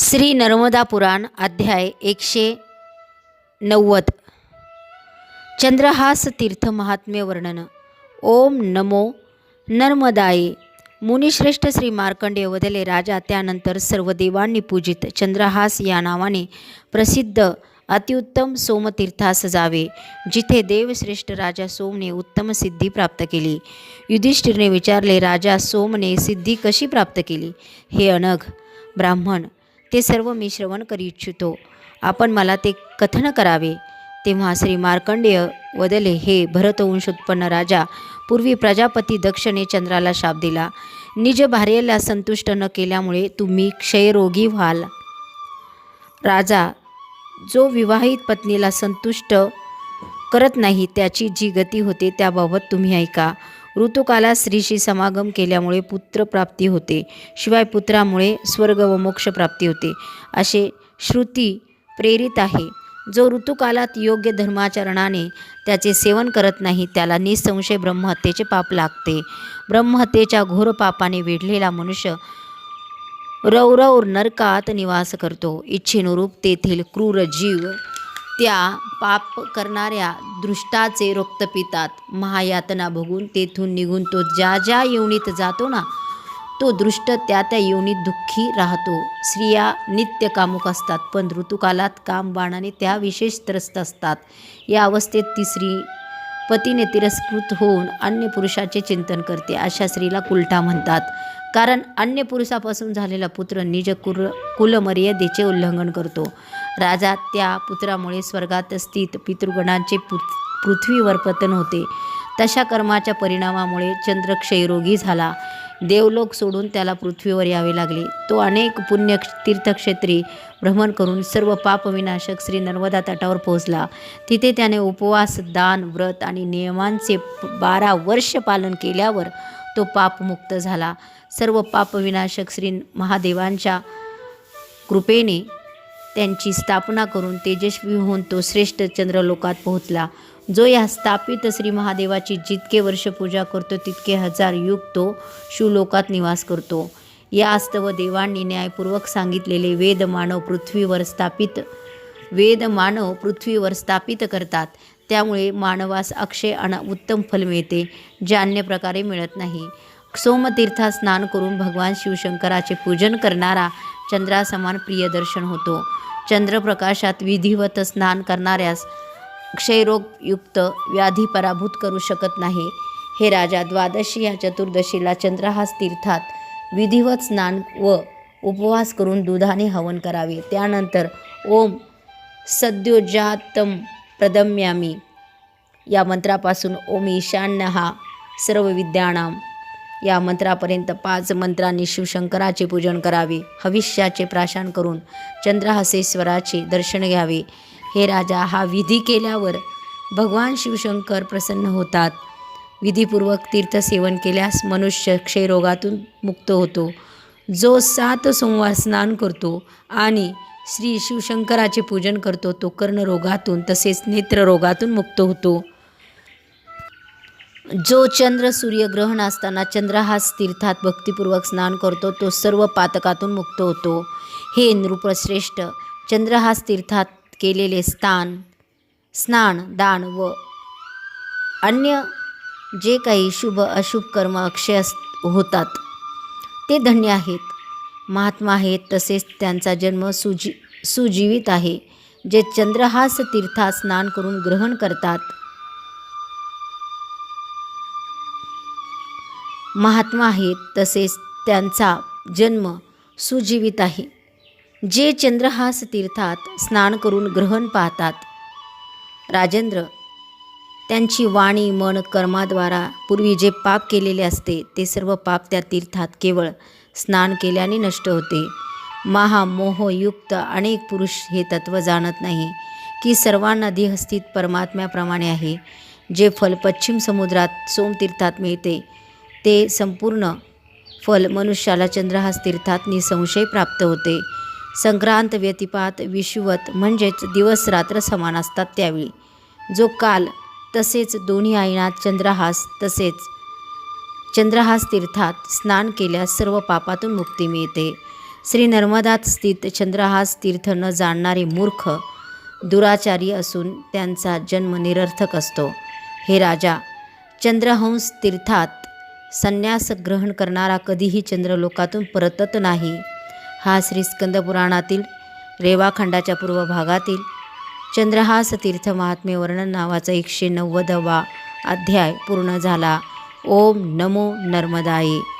श्री नर्मदा पुराण अध्याय एकशे नव्वद. चंद्रहास तीर्थ महात्म्य वर्णन. ओम नमो नर्मदाये. मुनिश्रेष्ठ श्री मार्कंडेय वदले राजा त्यानंतर सर्व देवांनी पूजित चंद्रहास या नावाने प्रसिद्ध अतिउत्तम सोमतीर्थास जावे जिथे देवश्रेष्ठ राजा सोमने उत्तम सिद्धी प्राप्त केली. युधिष्ठिरने विचारले राजा सोमने सिद्धी कशी प्राप्त केली हे अनघ ब्राह्मण ते सर्व मी श्रवण करी इच्छितो. आपण मला ते कथन करावे. तेव्हा श्री मार्कंडेय वदले हे भरतवंश उत्पन्न राजा पूर्वी प्रजापती दक्षने चंद्राला शाप दिला. निज भार्येला संतुष्ट न केल्यामुळे तुम्ही क्षयरोगी व्हाल. राजा जो विवाहित पत्नीला संतुष्ट करत नाही त्याची जी गती होते त्याबाबत तुम्ही ऐका. ऋतुकालात स्त्रीशी समागम केल्यामुळे पुत्रप्राप्ती होते. शिवाय पुत्रामुळे स्वर्ग व मोक्षप्राप्ती होते. असे श्रुती प्रेरित आहे. जो ऋतुकालात योग्य धर्माचरणाने त्याचे सेवन करत नाही त्याला निसंशय ब्रह्महत्येचे पाप लागते. ब्रह्महत्येच्या घोर पापाने वेढलेला मनुष्य रौरव नरकात निवास करतो. इच्छेनुरूप तेथील क्रूर जीव त्या पाप करणाऱ्या दृष्टाचे रक्त पितात. महायातना भोगून तेथून निघून तो ज्या ज्या योनीत जातो ना तो दृष्ट त्या त्या योनीत दुःखी राहतो. स्त्रिया नित्य कामुक असतात पण ऋतुकालात काम बाणाने त्या विशेष त्रस्त असतात. या अवस्थेत ती स्त्री पतीने तिरस्कृत होऊन अन्य पुरुषाचे चिंतन करते अशा स्त्रीला कुलटा म्हणतात. कारण अन्य पुरुषापासून झालेला पुत्र निज कुर कुलमर्यादेचे उल्लंघन करतो. राजा त्या पुत्रामुळे स्वर्गात स्थित पितृगणांचे पृथ्वीवर पतन होते. तशा कर्माच्या परिणामामुळे चंद्र क्षयरोगी झाला. देवलोक सोडून त्याला पृथ्वीवर यावे लागले. तो अनेक पुण्य तीर्थक्षेत्री भ्रमण करून सर्व पापविनाशक श्री नर्मदा तटावर पोहोचला. तिथे त्याने उपवास दान व्रत आणि नियमांचे बारा वर्ष पालन केल्यावर तो पापमुक्त झाला. सर्व पापविनाशक श्री महादेवांच्या कृपेने त्यांची स्थापना करून तेजस्वी होऊन तो श्रेष्ठ चंद्रलोकात पोहोचला. जो या स्थापित श्री महादेवाची जितके वर्ष पूजा करतो तितके हजार युग तो शिवलोकात निवास करतो. या अस्तव देवांनी न्यायपूर्वक सांगितलेले वेद मानव पृथ्वीवर स्थापित वेद मानव पृथ्वीवर स्थापित करतात. त्यामुळे मानवास अक्षय आणि उत्तम फल मिळते जे अन्य प्रकारे मिळत नाही. सोमतीर्थात स्नान करून भगवान शिवशंकराचे पूजन करणारा चंद्रासमान प्रियदर्शन होतो. चंद्रप्रकाशात विधिवत स्नान करणाऱ्यास क्षयरोगयुक्त व्याधी पराभूत करू शकत नाही. हे राजा द्वादशी या चतुर्दशीला चंद्रहास तीर्थात विधिवत स्नान व उपवास करून दुधाने हवन करावे. त्यानंतर ओम सद्योजातम प्रदम्यामी. या मंत्रापासून ओम ईशान्य हा सर्व विद्याणाम. या मंत्रापर्यंत पाच मंत्रांनी शिवशंकराचे पूजन करावे हविष्याचे प्राशन करून चंद्रहासेश्वराचे दर्शन घ्यावे. हे राजा हा विधी केल्यावर भगवान शिवशंकर प्रसन्न होतात. विधीपूर्वक तीर्थसेवन केल्यास मनुष्य क्षयरोगातून मुक्त होतो. जो सात सोमवार स्नान करतो आणि श्री शिवशंकराचे पूजन करतो तो कर्णरोगातून तसेच नेत्ररोगातून मुक्त होतो. जो चंद्र सूर्यग्रहण असताना चंद्रहास तीर्थात भक्तिपूर्वक स्नान करतो तो सर्व पातकातून मुक्त होतो. हे नृपश्रेष्ठ चंद्रहास तीर्थात केलेले स्थान स्नान दान व अन्य जे काही शुभ अशुभ कर्म अक्षय अस होतात ते धन्य आहेत. महात्मा आहेत तसेच त्यांचा जन्म सुजी सुजीवित आहे जे चंद्रहास तीर्थात स्नान करून ग्रहण करतात. महात्मा आहेत तसेच त्यांचा जन्म सुजीवित आहे जे चंद्रहास तीर्थात स्नान करून ग्रहण पाहतात. राजेंद्र त्यांची वाणी मन कर्माद्वारा पूर्वी जे पाप केलेले असते ते सर्व पाप त्या तीर्थात केवळ स्नान केल्याने नष्ट होते. महामोहयुक्त अनेक पुरुष हे तत्त्व जाणत नाही की सर्वांना देहस्थित परमात्म्याप्रमाणे आहे. जे फल पश्चिम समुद्रात सोमतीर्थात मिळते ते संपूर्ण फल मनुष्याला चंद्रहास तीर्थात निसंशय प्राप्त होते. संक्रांत व्यतिपात विषुवत म्हणजेच दिवस रात्र समान असतात त्यावेळी. जो काल तसेच दोन्ही आईनात चंद्रहास तसेच चंद्रहास तीर्थात स्नान केल्यास सर्व पापातून मुक्ती मिळते. श्री नर्मदात स्थित चंद्रहास तीर्थ न जाणणारे मूर्ख दुराचारी असून त्यांचा जन्म निरर्थक असतो. हे राजा चंद्रहंस तीर्थात संन्यास ग्रहण करणारा कधीही चंद्रलोकातून परतत नाही. हा श्री स्कंदपुराणातील रेवाखंडाच्या पूर्व भागातील चंद्रहास तीर्थ महात्मे वर्णन नावाचा एकशे नव्वदवा अध्याय पूर्ण झाला. ओम नमो नर्मदाये.